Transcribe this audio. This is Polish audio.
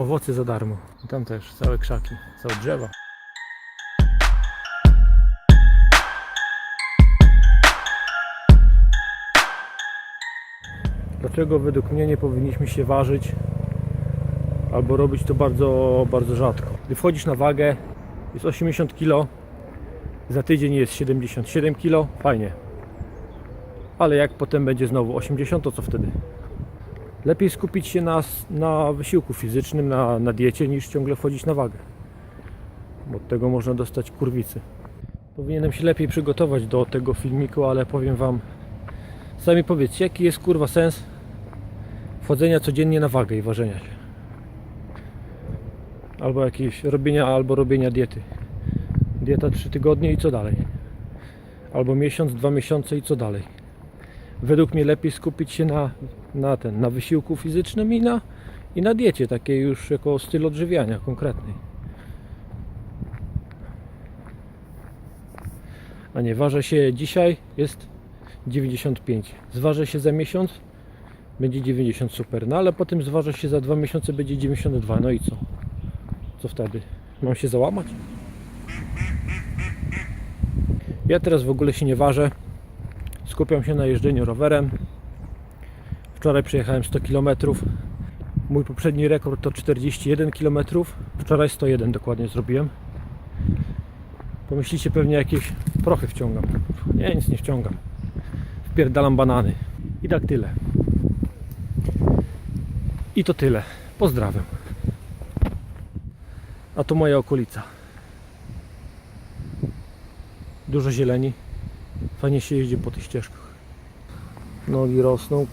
Owoce za darmo. I tam też całe krzaki, całe drzewa. Dlaczego według mnie nie powinniśmy się ważyć albo robić to bardzo, bardzo rzadko? Gdy wchodzisz na wagę, jest 80 kg, za tydzień jest 77 kg, fajnie. Ale jak potem będzie znowu 80, to co wtedy? Lepiej skupić się na, na wysiłku fizycznym, na, na diecie, niż ciągle wchodzić na wagę. Od tego można dostać kurwicy. Powinienem się lepiej przygotować do tego filmiku, ale powiem Wam, sami powiedzcie, jaki jest kurwa sens wchodzenia codziennie na wagę i ważenia się. Albo jakieś robienia, albo robienia diety. Dieta 3 tygodnie i co dalej? Albo miesiąc, dwa miesiące i co dalej? Według mnie lepiej skupić się na, na ten, na wysiłku fizycznym i na, i na diecie, takiej już jako styl odżywiania konkretnej. A nie, ważę się dzisiaj, jest 95. Zważę się za miesiąc, będzie 90 super. No ale potem zważę się za dwa miesiące, będzie 92. No i co? Co wtedy? Mam się załamać? Ja teraz w ogóle się nie ważę. Skupiam się na jeżdżeniu rowerem. Wczoraj przejechałem 100 km. Mój poprzedni rekord to 41 km. Wczoraj 101 dokładnie zrobiłem. Pomyślicie pewnie jakieś prochy wciągam. Nie, nic nie wciągam. Wpierdalam banany. I tak tyle. I to tyle. Pozdrawiam. A to moja okolica. Dużo zieleni. Fajnie się jeździ po tych ścieżkach. Nogi rosną.